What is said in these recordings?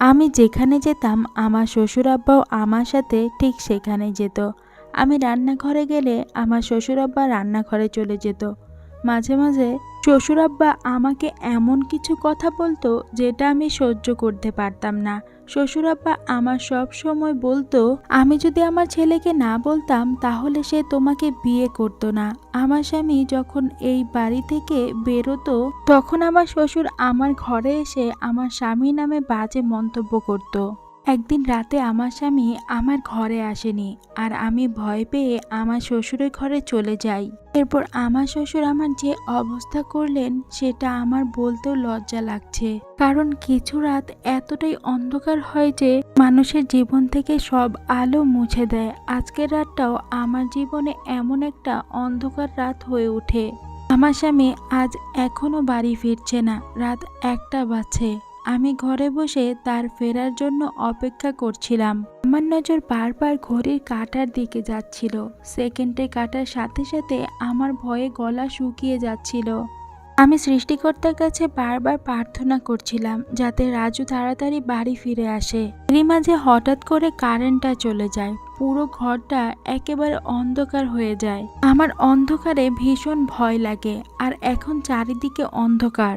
আমি যেখানে যেতাম, আমার শ্বশুর আব্বাও আমার সাথে ঠিক সেখানে যেত। আমি রান্নাঘরে গেলে আমার শ্বশুর আব্বা রান্নাঘরে চলে যেত। মাঝে মাঝে শ্বশুর আব্বা আমাকে এমন কিছু কথা বলতো, যেটা আমি সহ্য করতে পারতাম না। শ্বশুর আব্বা আমার সব সময় বলতো, আমি যদি আমার ছেলেকে না বলতাম, তাহলে সে তোমাকে বিয়ে করত না। আমার স্বামী যখন এই বাড়ি থেকে বেরোতো, তখন আমার শ্বশুর আমার ঘরে এসে আমার স্বামী নামে বাজে মন্তব্য করতো। একদিন রাতে আমার স্বামী আমার ঘরে আসেনি আর আমি ভয় পেয়ে আমার শ্বশুরের ঘরে চলে যাই। এরপর আমার শ্বশুর আমার যে অবস্থা করলেন, সেটা আমার বলতেও লজ্জা লাগছে। কারণ কিছু রাত এতটাই অন্ধকার হয় যে মানুষের জীবন থেকে সব আলো মুছে দেয়। আজকের রাতটাও আমার জীবনে এমন একটা অন্ধকার রাত হয়ে ওঠে। আমার স্বামী আজ এখনও বাড়ি ফিরছে না। রাত একটা বাজছে। আমি ঘরে বসে তার ফেরার জন্য অপেক্ষা করছিলাম। আমার নজর বারবার ঘড়ির কাঁটার দিকে যাচ্ছিল। সেকেন্ডে কাটার সাথে সাথে আমার ভয়ে গলা শুকিয়ে যাচ্ছিল। আমি সৃষ্টিকর্তার কাছে বারবার প্রার্থনা করছিলাম যাতে রাজু তাড়াতাড়ি বাড়ি ফিরে আসে। এরই মাঝে হঠাৎ করে কারেন্টটা চলে যায়। পুরো ঘরটা একেবারে অন্ধকার হয়ে যায়। আমার অন্ধকারে ভীষণ ভয় লাগে আর এখন চারিদিকে অন্ধকার।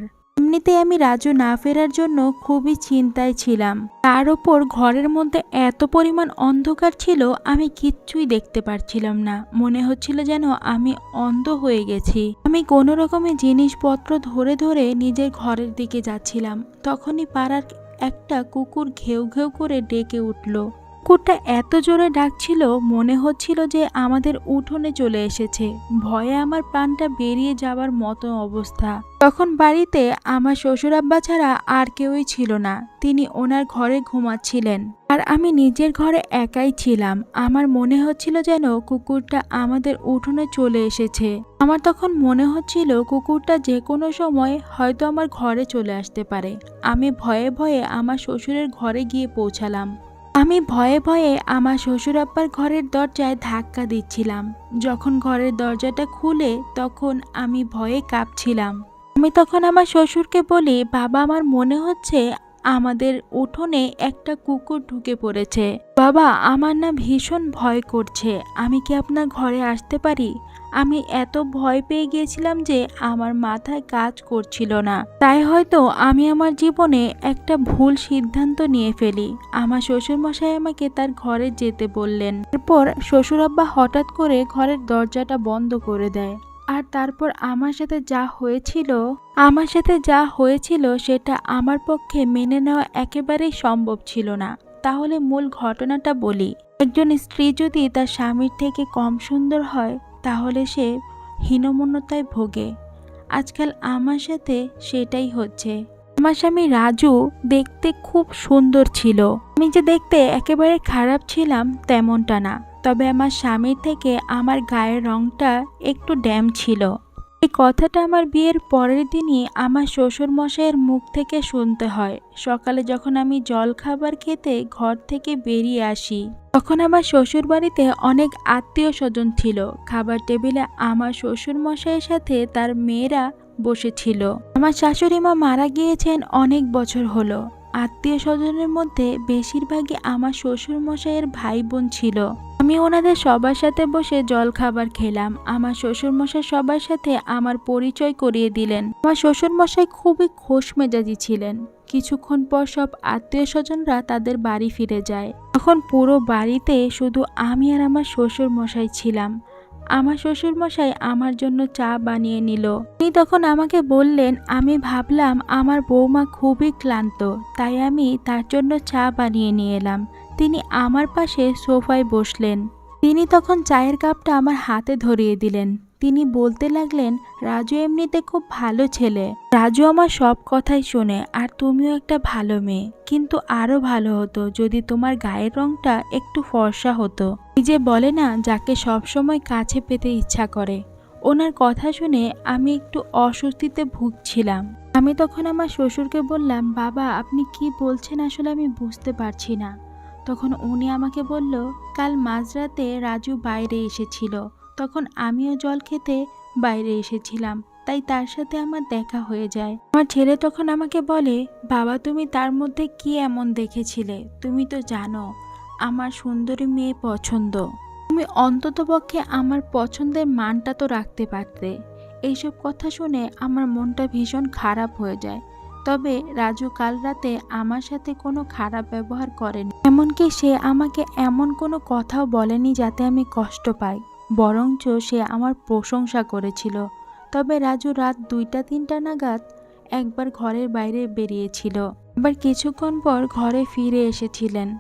এমনিতে আমি রাজু না ফেরার জন্য খুবই চিন্তায় ছিলাম। তার ওপর ঘরের মধ্যে এত পরিমাণ অন্ধকার ছিল, আমি কিচ্ছুই দেখতে পারছিলাম না। মনে হচ্ছিল যেন আমি অন্ধ হয়ে গেছি। আমি কোনো রকমের জিনিসপত্র ধরে ধরে নিজের ঘরের দিকে যাচ্ছিলাম। তখনই পাড়ার একটা কুকুর ঘেউ ঘেউ করে ডেকে উঠল। কুকুরটা এত জোরে ডাকছিল, মনে হচ্ছিল যে আমাদের উঠোনে চলে এসেছে। ভয়ে আমার প্রাণটা বেরিয়ে যাওয়ার মতো অবস্থা। তখন বাড়িতে আমার শ্বশুর আব্বা ছাড়া আর কেউই ছিল না। তিনি ওনার ঘরে ঘুমাচ্ছিলেন। আর আমি নিজের ঘরে একাই ছিলাম। আমার মনে হচ্ছিল যেন কুকুরটা আমাদের উঠোনে চলে এসেছে। আমার তখন মনে হচ্ছিল কুকুরটা যে কোনো সময় হয়তো আমার ঘরে চলে আসতে পারে। আমি ভয়ে ভয়ে আমার শ্বশুরের ঘরে গিয়ে পৌঁছালাম। আমি ভয়ে ভয়ে আমার শ্বশুর আব্বার ঘরের দরজায় ধাক্কা দিচ্ছিলাম। যখন ঘরের দরজাটা খুলে তখন আমি ভয়ে কাঁপছিলাম। আমি তখন আমার শ্বশুরকে বলি, বাবা, আমার মনে হচ্ছে আমাদের উঠোনে একটা কুকুর ঢুকে পড়েছে। বাবা, আমার না ভীষণ ভয় করছে। আমি কি আপনার ঘরে আসতে পারি? আমি এত ভয় পেয়ে গিয়েছিলাম যে আমার মাথায় কাজ করছিল না। তাই হয়তো আমি আমার জীবনে একটা ভুল সিদ্ধান্ত নিয়ে ফেলি। আমার শ্বশুরমশাই আমাকে তার ঘরে যেতে বললেন। এরপর শ্বশুর আব্বা হঠাৎ করে ঘরের দরজাটা বন্ধ করে দেয়। আর তারপর আমার সাথে যা হয়েছিল, আমার সাথে যা হয়েছিল সেটা আমার পক্ষে মেনে নেওয়া একেবারেই সম্ভব ছিল না। তাহলে মূল ঘটনাটা বলি। একজন স্ত্রী যদি তার স্বামীর থেকে কম সুন্দর হয় তাহলে সে হীনমন্যতায় ভোগে। আজকাল আমার সাথে সেটাই হচ্ছে। আমার স্বামী রাজু দেখতে খুব সুন্দর ছিল। আমি যে দেখতে একেবারে খারাপ ছিলাম তেমনটা না। তবে আমার স্বামীর থেকে আমার গায়ের রংটা একটু ড্যাম ছিল। এই কথাটা আমার বিয়ের পরের দিনই আমার শ্বশুর মশাইয়ের মুখ থেকে শুনতে হয়। সকালে যখন আমি জল খাবার খেতে ঘর থেকে বেরিয়ে আসি, তখন আমার শ্বশুর বাড়িতে অনেক আত্মীয় স্বজন ছিল। খাবার টেবিলে আমার শ্বশুর মশাইয়ের সাথে তার মেয়েরা বসেছিল। আমার শাশুড়ি মা মারা গিয়েছেন অনেক বছর হলো। আত্মীয় স্বজনের মধ্যে বেশিরভাগই আমার শ্বশুর মশাইয়ের ভাই বোন ছিল। আমি ওনাদের সবার সাথে বসে জল খাবার খেলাম। আমার শ্বশুর মশাই সবার সাথে আমার পরিচয় করিয়ে দিলেন। আমার শ্বশুর মশাই খুবই খোশ মেজাজি ছিলেন। কিছুক্ষণ পর সব আত্মীয় স্বজনরা তাদের বাড়ি ফিরে যায়। তখন পুরো বাড়িতে শুধু আমি আর আমার শ্বশুর মশাই ছিলাম। আমার শ্বশুর মশাই আমার জন্য চা বানিয়ে নিল। তিনি তখন আমাকে বললেন, আমি ভাবলাম আমার বৌমা খুবই ক্লান্ত, তাই আমি তার জন্য চা বানিয়ে নিয়ে এলাম। তিনি আমার পাশে সোফায় বসলেন। তিনি তখন চায়ের কাপটা আমার হাতে ধরিয়ে দিলেন। তিনি বলতে লাগলেন, রাজু এমনিতে খুব ভালো ছেলে। রাজু আমার সব কথাই শোনে আর তুমিও একটা ভালো মেয়ে। কিন্তু আরও ভালো হতো যদি তোমার গায়ের রংটা একটু ফর্সা হতো। নিজে বলে না, যাকে সবসময় কাছে পেতে ইচ্ছা করে। ওনার কথা শুনে আমি একটু অস্বস্তিতে ভুগছিলাম। আমি তখন আমার শ্বশুরকে বললাম, বাবা, আপনি কি বলছেন আসলে আমি বুঝতে পারছি না। তখন উনি আমাকে বলল, কাল মাঝরাতে রাজু বাইরে এসেছিল। তখন আমিও জল খেতে বাইরে এসেছিলাম। তাই তার সাথে আমার দেখা হয়ে যায়। আমার ছেলে তখন আমাকে বলে, বাবা, তুমি তার মধ্যে কি এমন দেখেছিলে? তুমি তো জানো, আমার সুন্দরী মেয়ে পছন্দ। তুমি অন্ততপক্ষে আমার পছন্দের মানটা তো রাখতে পারতে। এইসব কথা শুনে আমার মনটা ভীষণ খারাপ হয়ে যায়। তবে রাজু কাল রাতে আমার সাথে কোনো খারাপ ব্যবহার করেনি। এমনকি সে আমাকে এমন কোনো কথাও বলেনি যাতে আমি কষ্ট পাই। বরঞ্চ সে আমার প্রশংসা করেছিল। তবে রাজু রাত দুইটা তিনটা নাগাদ একবার ঘরের বাইরে বেরিয়েছিল। আবার কিছুক্ষণ পর ঘরে ফিরে এসেছিলেন।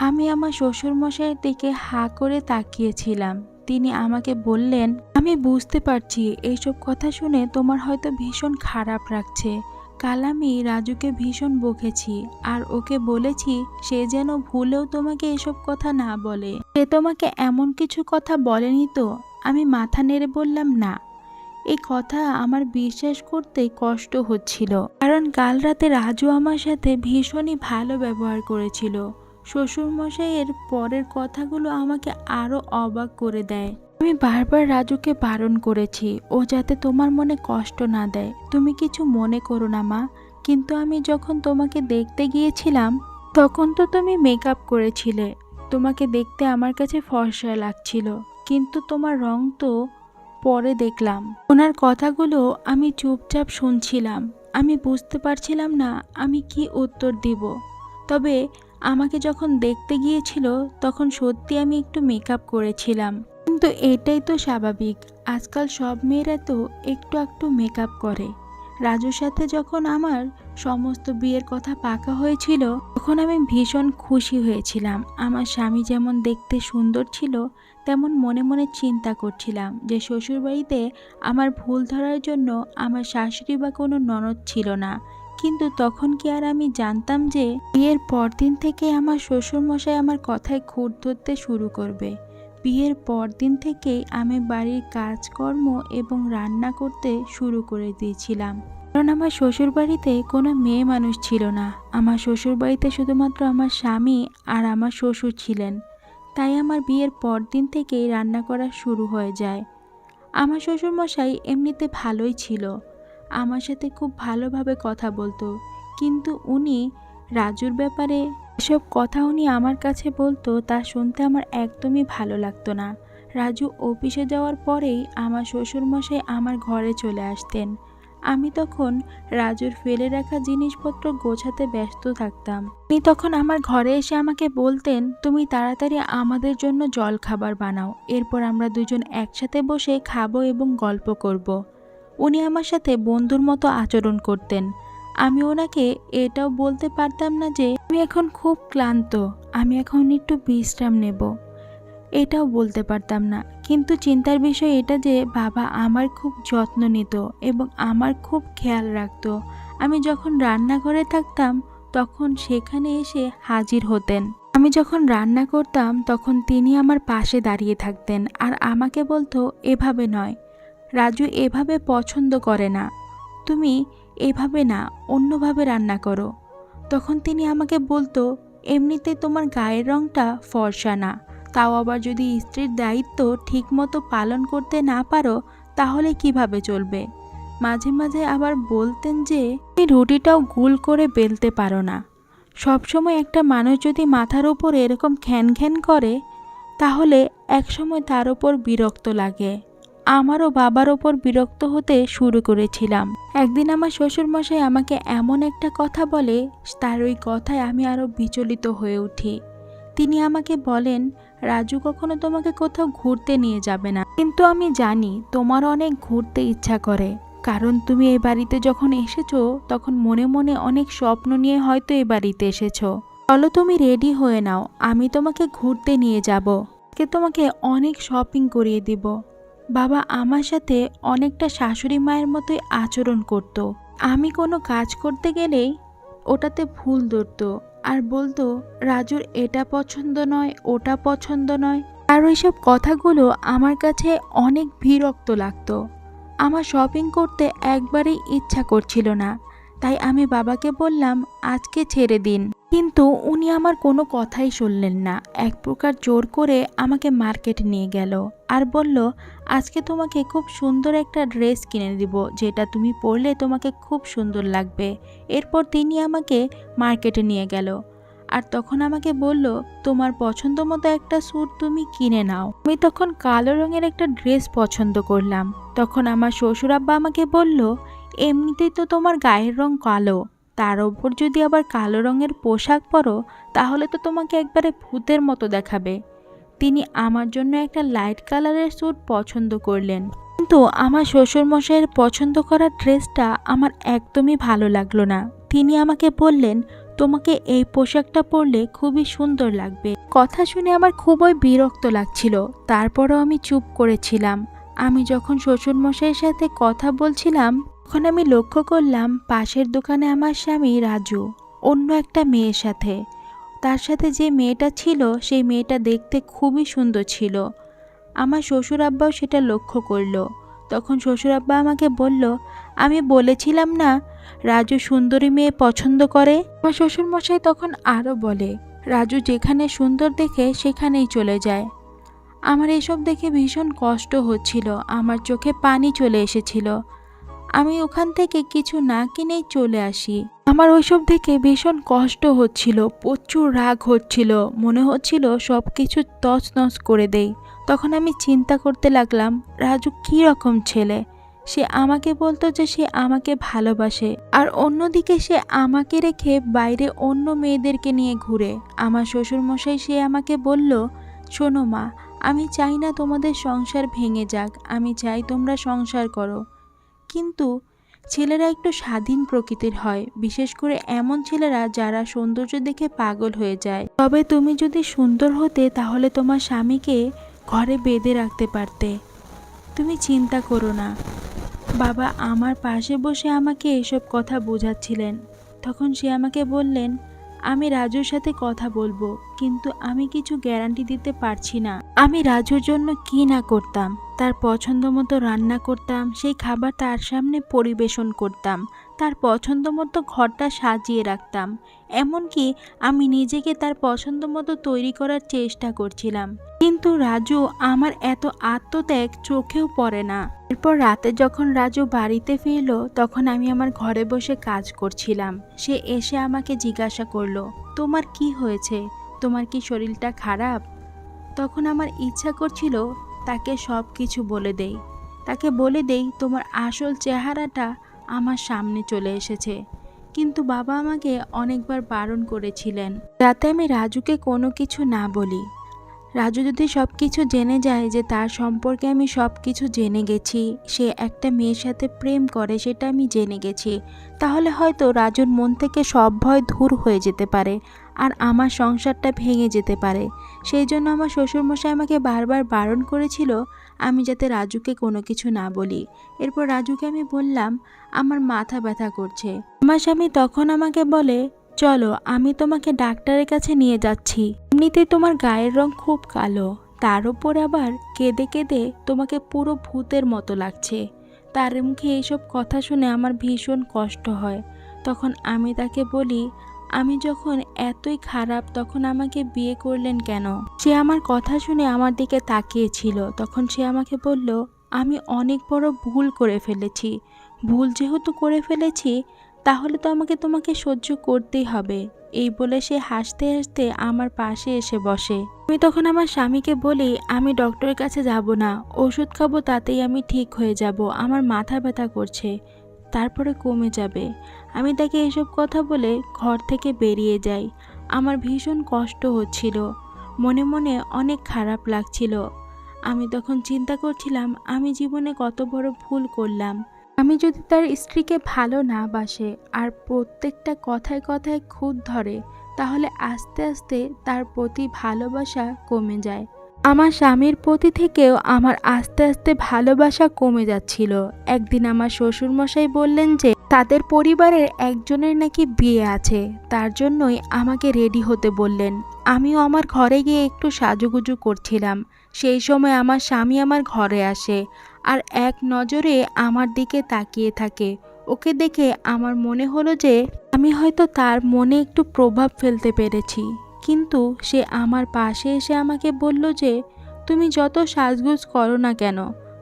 আমি আমার শ্বশুরমশাইয়ের দিকে হা করে তাকিয়েছিলাম। তিনি আমাকে বললেন, আমি বুঝতে পারছি, এইসব কথা শুনে তোমার হয়তো ভীষণ খারাপ লাগছে। কাল আমি রাজুকে ভীষণ বকেছি, আর ওকে বলেছি সে যেন ভুলেও তোমাকে এসব কথা না বলে। সে তোমাকে এমন কিছু কথা বলেনি তো? আমি মাথা নেড়ে বললাম, না। এই কথা আমার বিশ্বাস করতে কষ্ট হচ্ছিল, কারণ কাল রাতে রাজু আমার সাথে ভীষণই ভালো ব্যবহার করেছিল। শ্বশুরমশাইয়ের পরের কথাগুলো আমাকে আরও অবাক করে দেয়। আমি বারবার রাজুকে বারণ করেছি, ও যাতে তোমার মনে কষ্ট না দেয়। তুমি কিছু মনে করো না, মা। কিন্তু আমি যখন তোমাকে দেখতে গিয়েছিলাম, তখন তো তুমি মেকআপ করেছিলে। তোমাকে দেখতে আমার কাছে ফর্সা লাগছিল। কিন্তু তোমার রং তো পরে দেখলাম। ওনার কথাগুলো আমি চুপচাপ শুনছিলাম। আমি বুঝতে পারছিলাম না আমি কি উত্তর দিব। তবে আমাকে যখন দেখতে গিয়েছিল, তখন সত্যি আমি একটু মেকআপ করেছিলাম। কিন্তু এটাই তো স্বাভাবিক। আজকাল সব মেয়েরা তো একটু একটু মেকআপ করে। রাজুর সাথে যখন আমার সমস্ত বিয়ের কথা পাকা হয়েছিল, তখন আমি ভীষণ খুশি হয়েছিলাম। আমার স্বামী যেমন দেখতে সুন্দর ছিল, তেমন মনে মনে চিন্তা করছিলাম যে শ্বশুরবাড়িতে আমার ভুল ধরার জন্য আমার শাশুড়ি বা কোনো ননদ ছিল না। কিন্তু তখন কি আর আমি জানতাম যে বিয়ের পরদিন থেকে আমার শ্বশুরমশাই আমার কথায় খুঁট ধরতে শুরু করবে। বিয়ের পরদিন থেকেই আমি বাড়ির কাজকর্ম এবং রান্না করতে শুরু করে দিয়েছিলাম। কারণ আমার শ্বশুরবাড়িতে কোনো মেয়ে মানুষ ছিল না। আমার শ্বশুরবাড়িতে শুধুমাত্র আমার স্বামী আর আমার শ্বশুর ছিলেন। তাই আমার বিয়ের পরদিন থেকেই রান্না করা শুরু হয়ে যায়। আমার শ্বশুরমশাই এমনিতে ভালোই ছিল। আমার সাথে খুব ভালোভাবে কথা বলতো। কিন্তু উনি রাজুর ব্যাপারে এসব কথা উনি আমার কাছে বলতো, তা শুনতে আমার একদমই ভালো লাগতো না। রাজু অফিসে যাওয়ার পরেই আমার শ্বশুরমশাই আমার ঘরে চলে আসতেন। আমি তখন রাজুর ফেলে রাখা জিনিসপত্র গোছাতে ব্যস্ত থাকতাম। উনি তখন আমার ঘরে এসে আমাকে বলতেন, তুমি তাড়াতাড়ি আমাদের জন্য জল খাবার বানাও, এরপর আমরা দুজন একসাথে বসে খাব এবং গল্প করব। উনি আমার সাথে বন্ধুর মতো আচরণ করতেন। আমি ওনাকে এটাও বলতে পারতাম না যে আমি এখন খুব ক্লান্ত, আমি এখন একটু বিশ্রাম নেব। এটাও বলতে পারতাম না। কিন্তু চিন্তার বিষয় এটা যে বাবা আমার খুব যত্ন নিত এবং আমার খুব খেয়াল রাখত। আমি যখন রান্নাঘরে থাকতাম, তখন সেখানে এসে হাজির হতেন। আমি যখন রান্না করতাম, তখন তিনি আমার পাশে দাঁড়িয়ে থাকতেন আর আমাকে বলতো, এভাবে নয়। রাজু এভাবে পছন্দ করে না। তুমি এভাবে না, অন্যভাবে রান্না করো। তখন তিনি আমাকে বলতো, এমনিতে তোমার গায়ের রঙটা ফর্সা না। তাও আবার যদি স্ত্রীর দায়িত্ব ঠিকমতো পালন করতে না পারো, তাহলে কীভাবে চলবে? মাঝে মাঝে আবার বলতেন যে, তুমি রুটিটাও গুল করে বেলতে পারো না। সবসময় একটা মানুষ যদি মাথার ওপর এরকম খ্যান খ্যান করে, তাহলে একসময় তার ওপর বিরক্ত লাগে। আমারও বাবার ওপর বিরক্ত হতে শুরু করেছিলাম। একদিন আমার শ্বশুরমশাই আমাকে এমন একটা কথা বলে, তার ওই কথায় আমি আরও বিচলিত হয়ে উঠি। তিনি আমাকে বলেন, রাজু কখনো তোমাকে কোথাও ঘুরতে নিয়ে যাবে না। কিন্তু আমি জানি তোমার অনেক ঘুরতে ইচ্ছা করে। কারণ তুমি এ বাড়িতে যখন এসেছ, তখন মনে মনে অনেক স্বপ্ন নিয়ে হয়তো এ বাড়িতে এসেছ। চলো তুমি রেডি হয়ে নাও, আমি তোমাকে ঘুরতে নিয়ে যাব। কে তোমাকে অনেক শপিং করিয়ে দিব। বাবা আমার সাথে অনেকটা শাশুড়ি মায়ের মতোই আচরণ করত। আমি কোনো কাজ করতে গেলেই ওটাতে ভুল ধরতো আর বলতো, রাজুর এটা পছন্দ নয়, ওটা পছন্দ নয়। আর ওইসব কথাগুলো আমার কাছে অনেক বিরক্ত লাগতো। আমার শপিং করতে একবারেই ইচ্ছা করছিল না। তাই আমি বাবাকে বললাম, আজকে ছেড়ে দিন। কিন্তু উনি আমার কোনো কথাই শুনলেন না। এক প্রকার জোর করে আমাকে মার্কেট নিয়ে গেল আর বলল আজকে তোমাকে খুব সুন্দর একটা ড্রেস কিনে দিব, যেটা তুমি পরলে তোমাকে খুব সুন্দর লাগবে। এরপর তিনি আমাকে মার্কেটে নিয়ে গেল আর তখন আমাকে বলল, তোমার পছন্দ মতো একটা স্যুট তুমি কিনে নাও। আমি তখন কালো রঙের একটা ড্রেস পছন্দ করলাম। তখন আমার শ্বশুর আব্বা আমাকে বলল, এমনিতেই তো তোমার গায়ের রং কালো, তার ওপর যদি আবার কালো রঙের পোশাক পরো, তাহলে তো তোমাকে একবারে ভূতের মতো দেখাবে। তিনি আমার জন্য একটা লাইট কালারের স্যুট পছন্দ করলেন। কিন্তু আমার শ্বশুরমশাইয়ের পছন্দ করা ড্রেসটা আমার একদমই ভালো লাগল না। তিনি আমাকে বললেন, তোমাকে এই পোশাকটা পরলে খুবই সুন্দর লাগবে। কথা শুনে আমার খুবই বিরক্ত লাগছিল। তারপরও আমি চুপ করেছিলাম। আমি যখন শ্বশুরমশাইয়ের সাথে কথা বলছিলাম, তখন আমি লক্ষ্য করলাম পাশের দোকানে আমার স্বামী রাজু, অন্য একটা মেয়ের সাথে। তার সাথে যে মেয়েটা ছিল, সেই মেয়েটা দেখতে খুবই সুন্দর ছিল। আমার শ্বশুর আব্বাও সেটা লক্ষ্য করল। তখন শ্বশুর আব্বা আমাকে বলল, আমি বলেছিলাম না রাজু সুন্দরী মেয়ে পছন্দ করে? আমার শ্বশুরমশাই তখন আরও বলে, রাজু যেখানে সুন্দর দেখে সেখানেই চলে যায়। আমার এসব দেখে ভীষণ কষ্ট হচ্ছিল। আমার চোখে পানি চলে এসেছিল। আমি ওখান থেকে কিছু না কিনেই চলে আসি। আমার ওইসব দেখে ভীষণ কষ্ট হচ্ছিল, প্রচুর রাগ হচ্ছিল, মনে হচ্ছিল সব কিছু তছনছ করে দেই। তখন আমি চিন্তা করতে লাগলাম, রাজু কী রকম ছেলে? সে আমাকে বলতো যে সে আমাকে ভালোবাসে, আর অন্যদিকে সে আমাকে রেখে বাইরে অন্য মেয়েদেরকে নিয়ে ঘুরে। আমার শ্বশুরমশাই সে আমাকে বলল, শোনো মা, আমি চাই না তোমাদের সংসার ভেঙে যাক, আমি চাই তোমরা সংসার করো। কিন্তু ছেলেরা একটু স্বাধীন প্রকৃতির হয়, বিশেষ করে এমন ছেলেরা যারা সৌন্দর্য দেখে পাগল হয়ে যায়। তবে তুমি যদি সুন্দর হতে, তাহলে তোমার স্বামীকে ঘরে বেঁধে রাখতে পারতে। তুমি চিন্তা করো না। বাবা আমার পাশে বসে আমাকে এসব কথা বোঝাচ্ছিলেন। তখন সে আমাকে বললেন, আমি রাজুর সাথে কথা বলব, কিন্তু আমি কিছু গ্যারান্টি দিতে পারছি না। আমি রাজুর জন্য কি না করতাম? তার পছন্দ মতো রান্না করতাম, সেই খাবার তার সামনে পরিবেশন করতাম, তার পছন্দ মতো ঘরটা সাজিয়ে রাখতাম। এমনকি আমি নিজেকে তার পছন্দ মতো তৈরি করার চেষ্টা করছিলাম। কিন্তু রাজু আমার এত আত্মত্যাগ চোখেও পড়ে না। এরপর রাতে যখন রাজু বাড়িতে ফিরল, তখন আমি আমার ঘরে বসে কাজ করছিলাম। সে এসে আমাকে জিজ্ঞাসা করল, তোমার কি হয়েছে? তোমার কি শরীরটা খারাপ? তখন আমার ইচ্ছা করছিল তাকে সব কিছু বলে দেই। তাকে বলে দেই, তোমার আসল চেহারাটা আমার সামনে চলে এসেছে। কিন্তু বাবা আমাকে অনেকবার বারণ করেছিলেন, যাতে আমি রাজুকে কোনো কিছু না বলি। রাজু যদি সব কিছু জেনে যায় যে তার সম্পর্কে আমি সব কিছু জেনে গেছি, সে একটা মেয়ের সাথে প্রেম করে সেটা আমি জেনে গেছি, তাহলে হয়তো রাজুর মন থেকে সব ভয় দূর হয়ে যেতে পারে। আর আমার সংসারটা ভেঙে যেতে পারে। সেই জন্য আমার শ্বশুরমশাই আমাকে বারবার বারণ করেছিল আমি যাতে রাজুকে কোনো কিছু না বলি। এরপর রাজুকে আমি বললাম, আমার মাথা ব্যথা করছে। আমার স্বামী তখন আমাকে বলে, চলো, আমি তোমাকে ডাক্তারের কাছে নিয়ে যাচ্ছি। এমনিতে তোমার গায়ের রং খুব কালো। তার উপর আবার কেঁদে কেঁদে তোমাকে পুরো ভূতের মতো লাগছে। তার মুখে এইসব কথা শুনে আমার ভীষণ কষ্ট হয়। তখন আমি তাকে বলি আমি যখন এতই খারাপ, তখন আমাকে বিয়ে করলেন কেন? সে আমার কথা শুনে আমার দিকে তাকিয়েছিল। তখন সে আমাকে বলল, আমি অনেক বড় ভুল করে ফেলেছি। ভুল যেহেতু করে ফেলেছি, তাহলে তো আমাকে তোমাকে সহ্য করতেই হবে। এই বলে সে হাসতে হাসতে আমার পাশে এসে বসে। আমি তখন আমার স্বামীকে বলি, আমি ডক্টরের কাছে যাব না। ওষুধ খাব, তাতেই আমি ঠিক হয়ে যাব। আমার মাথা ব্যথা করছে। তারপরে কমে যাবে। আমি তাকে এসব কথা বলে ঘর থেকে বেরিয়ে যাই। আমার ভীষণ কষ্ট হচ্ছিল। মনে মনে অনেক খারাপ লাগছিল। আমি তখন চিন্তা করছিলাম, আমি জীবনে কত বড় ভুল করলাম। আমি যদি তার স্ত্রীকে ভালো না বাসে আর প্রত্যেকটা কথায় কথায় খুঁত ধরে, তাহলে আস্তে আস্তে তার প্রতি ভালোবাসা কমে যায়। আমার স্বামীর প্রতি থেকেও আমার আস্তে আস্তে ভালোবাসা কমে যাচ্ছিল। একদিন আমার শ্বশুরমশাই বললেন যে, তাদের পরিবারের একজনের নাকি বিয়ে আছে, তার জন্যই আমাকে রেডি হতে বললেন। আমিও আমার ঘরে গিয়ে একটু সাজুগুজু করছিলাম। সেই সময় আমার স্বামী আমার ঘরে আসে আর এক নজরে আমার দিকে তাকিয়ে থাকে। ওকে দেখে আমার মনে হলো যে, আমি হয়তো তার মনে একটু প্রভাব ফেলতে পেরেছি। কিন্তু সে আমার পাশে এসে আমাকে বলল যে, তুমি যত সাজগোজ করো না কেন,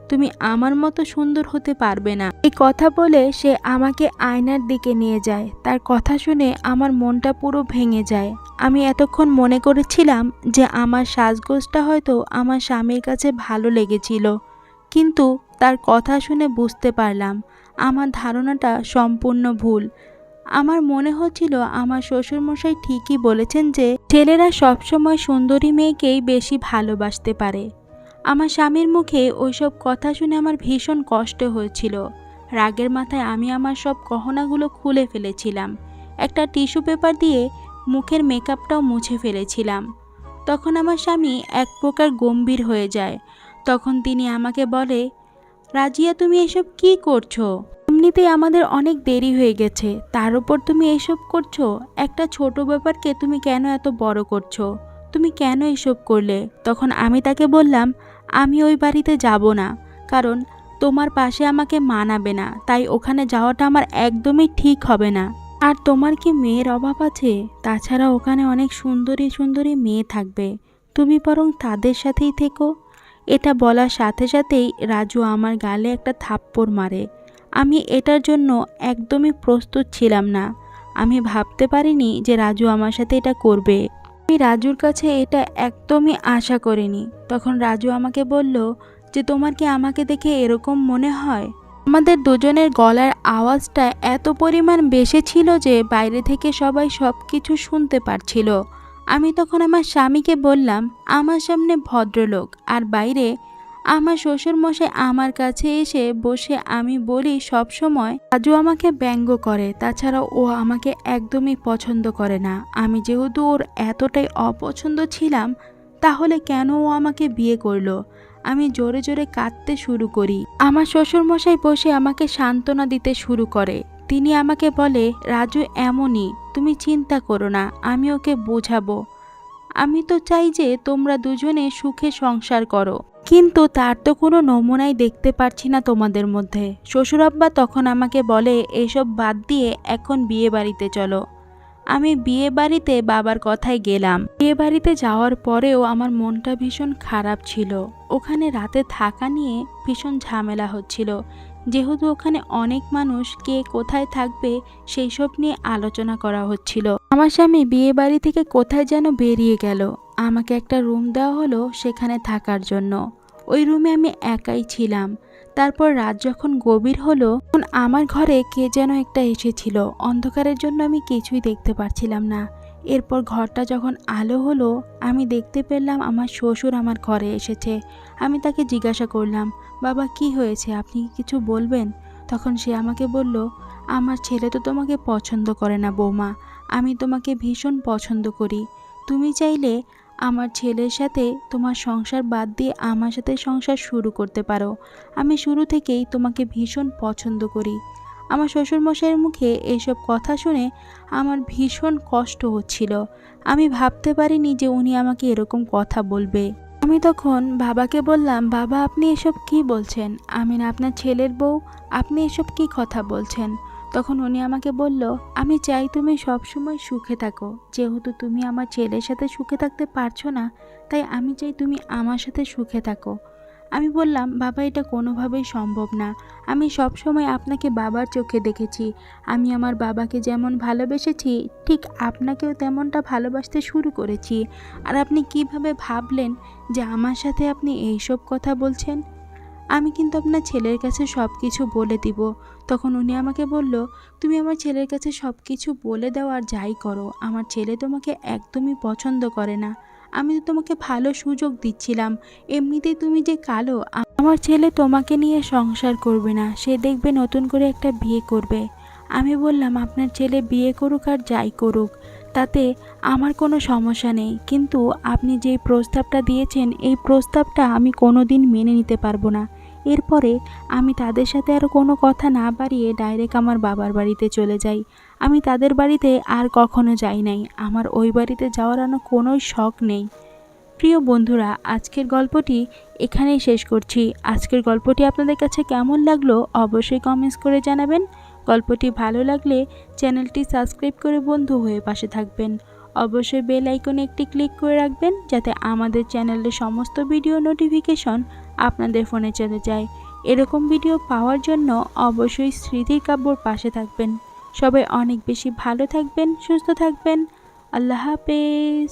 তুমি আমার মতো সুন্দর হতে পারবে না। এই কথা বলে সে আমাকে আয়নার দিকে নিয়ে যায়। তার কথা শুনে আমার মনটা পুরো ভেঙে যায়। আমি এতক্ষণ মনে করেছিলাম যে, আমার সাজগোজটা হয়তো আমার স্বামীর কাছে ভালো লেগেছিল, কিন্তু তার কথা শুনে বুঝতে পারলাম। আমার ধারণাটা সম্পূর্ণ ভুল। আমার মনে হচ্ছিল আমার শ্বশুরমশাই ঠিকই বলেছেন যে, ছেলেরা সবসময় সুন্দরী মেয়েকেই বেশি ভালোবাসতে পারে। আমার স্বামীর মুখে ওইসব কথা শুনে আমার ভীষণ কষ্ট হয়েছিল। রাগের মাথায় আমি আমার সব গহনাগুলো খুলে ফেলেছিলাম। একটা টিস্যু পেপার দিয়ে মুখের মেকআপটাও মুছে ফেলেছিলাম। তখন আমার স্বামী এক প্রকার গম্ভীর হয়ে যায়। তখন তিনি আমাকে বলে, রাজিয়া, তুমি এসব কি করছ? এমনিতেই আমাদের অনেক দেরি হয়ে গেছে। তার উপর তুমি এসব করছ? একটা ছোট ব্যাপারকে তুমি কেন এত বড় করছ? তুমি কেন এসব করলে? তখন আমি তাকে বললাম, আমি ওই বাড়িতে যাব না। কারণ তোমার পাশে আমাকে মানাবে না। তাই ওখানে যাওয়াটা আমার একদমই ঠিক হবে না। আর তোমার কি মেয়ের অভাব আছে? তাছাড়া ওখানে অনেক সুন্দরী সুন্দরী মেয়ে থাকবে। তুমি বরং তাদের সাথেই থেকো। এটা বলার সাথে সাথেই রাজু আমার গালে একটা থাপ্পড় মারে। আমি এটার জন্য একদমই প্রস্তুত ছিলাম না। আমি ভাবতে পারিনি যে রাজু আমার সাথে এটা করবে। আমি রাজুর কাছে এটা একদমই আশা করিনি। তখন রাজু আমাকে বলল যে, তোমার কি আমাকে দেখে এরকম মনে হয়? আমাদের দুজনের গলার আওয়াজটা এত পরিমাণ বেশি ছিল যে বাইরে থেকে সবাই সব কিছু শুনতে পারছিল। আমি তখন আমার স্বামীকে বললাম, আমার সামনে ভদ্রলোক, আর বাইরে আমার শ্বশুরমশাই আমার কাছে এসে বসে আমি বলি, সব সময় রাজু আমাকে ব্যঙ্গ করে, তাছাড়া ও আমাকে একদমই পছন্দ করে না। আমি যেহেতু ওর এতটাই অপছন্দ ছিলাম, তাহলে কেন ও আমাকে বিয়ে করল? আমি জোরে জোরে কাঁদতে শুরু করি। আমার শ্বশুরমশাই বসে আমাকে সান্ত্বনা দিতে শুরু করে। তিনি আমাকে বলে, রাজু, এমনই। তুমি চিন্তা করো না, আমি ওকে বোঝাবো। আমি তো চাই যে তোমরা দুজনে সুখে সংসার করো। কিন্তু তার তো কোনো নমুনাই দেখতে পারছি না তোমাদের মধ্যে। শ্বশুরাব্বা তখন আমাকে বলে, এসব বাদ দিয়ে এখন বিয়ে বাড়িতে চলো। আমি বিয়ে বাড়িতে বাবার কথায় গেলাম। বিয়ে বাড়িতে যাওয়ার পরেও আমার মনটা ভীষণ খারাপ ছিল। ওখানে রাতে থাকা নিয়ে ভীষণ ঝামেলা হচ্ছিল। যেহেতু ওখানে অনেক মানুষ, কে কোথায় থাকবে সেই সব নিয়ে আলোচনা করা হচ্ছিল। আমার স্বামী বিয়ে বাড়ি থেকে কোথায় যেন বেরিয়ে গেল। আমাকে একটা রুম দেওয়া হলো সেখানে থাকার জন্য। ওই রুমে আমি একাই ছিলাম। তারপর রাত যখন গভীর হলো, তখন আমার ঘরে কে যেন একটা এসেছিল। অন্ধকারের জন্য আমি কিছুই দেখতে পারছিলাম না। এরপর ঘরটা যখন আলো হলো, আমি দেখতে পেলাম আমার শ্বশুর আমার ঘরে এসেছে। আমি তাকে জিজ্ঞাসা করলাম, বাবা, কি হয়েছে? আপনি কি কিছু বলবেন? তখন সে আমাকে বলল, আমার ছেলে তো তোমাকে পছন্দ করে না, বৌমা। আমি তোমাকে ভীষণ পছন্দ করি। তুমি চাইলে আমার ছেলের সাথে তোমার সংসার বাদ দিয়ে আমার সাথে সংসার শুরু করতে পারো। আমি শুরু থেকেই তোমাকে ভীষণ পছন্দ করি। আমার শ্বশুরমশাইয়ের মুখে এইসব কথা শুনে আমার ভীষণ কষ্ট হচ্ছিল। আমি ভাবতে পারিনি যে উনি আমাকে এরকম কথা বলবে। আমি তখন বাবাকে বললাম, বাবা, আপনি এসব কি বলছেন? আমি না আপনার ছেলের বউ, আপনি এসব কি কথা বলছেন? তখন উনি আমাকে বলল, আমি চাই তুমি সবসময় সুখে থাকো। যেহেতু তুমি আমার ছেলের সাথে সুখে থাকতে পারছ না, তাই আমি চাই তুমি আমার সাথে সুখে থাকো। আমি বললাম, বাবা, এটা কোনোভাবেই সম্ভব না। আমি সব সময় আপনাকে বাবার চোখে দেখেছি। আমি আমার বাবাকে যেমন ভালোবেসেছি, ঠিক আপনাকেও তেমনটা ভালোবাসতে শুরু করেছি। আর আপনি কীভাবে ভাবলেন যে আমার সাথে আপনি এইসব কথা বলছেন? আমি কিন্তু আপনার ছেলের কাছে সব কিছু বলে দিব। তখন উনি আমাকে বলল, তুমি আমার ছেলের কাছে সব কিছু বলে দাও আর যাই করো। আমার ছেলে তোমাকে একদমই পছন্দ করে না। আমি তো তোমাকে ভালো সুযোগ দিচ্ছিলাম। এমনিতেই তুমি যে কালো, আমার ছেলে তোমাকে নিয়ে সংসার করবে না। সে দেখবে নতুন করে একটা বিয়ে করবে। আমি বললাম, আপনার ছেলে বিয়ে করুক আর যাই করুক। তাতে আমার কোনো সমস্যা নেই। কিন্তু আপনি যে প্রস্তাবটা দিয়েছেন, এই প্রস্তাবটা আমি কোনো দিন মেনে নিতে পারব না। এরপরে আমি তাদের সাথে আর কোনো কথা না বাড়িয়ে ডাইরেক্ট আমার বাবার বাড়িতে চলে যাই। আমি তাদের বাড়িতে আর কখনো যাই নাই। আমার ওই বাড়িতে যাওয়ার আর কোনো শখ নেই। প্রিয় বন্ধুরা, আজকের গল্পটি এখানেই শেষ করছি। আজকের গল্পটি আপনাদের কাছে কেমন লাগল অবশ্যই কমেন্টস করে জানাবেন। গল্পটি ভালো লাগলে চ্যানেলটি সাবস্ক্রাইব করে বন্ধু হয়ে পাশে থাকবেন। অবশ্যই বেল আইকনে একটি ক্লিক করে রাখবেন যাতে আমাদের চ্যানেলের সমস্ত ভিডিও নোটিফিকেশন আপনাদের ফোনে চলে যায়। এরকম ভিডিও পাওয়ার জন্য অবশ্যই স্মৃতির কাব্যর পাশে থাকবেন। সবাই অনেক বেশি ভালো থাকবেন, সুস্থ থাকবেন। আল্লাহ হাফেজ।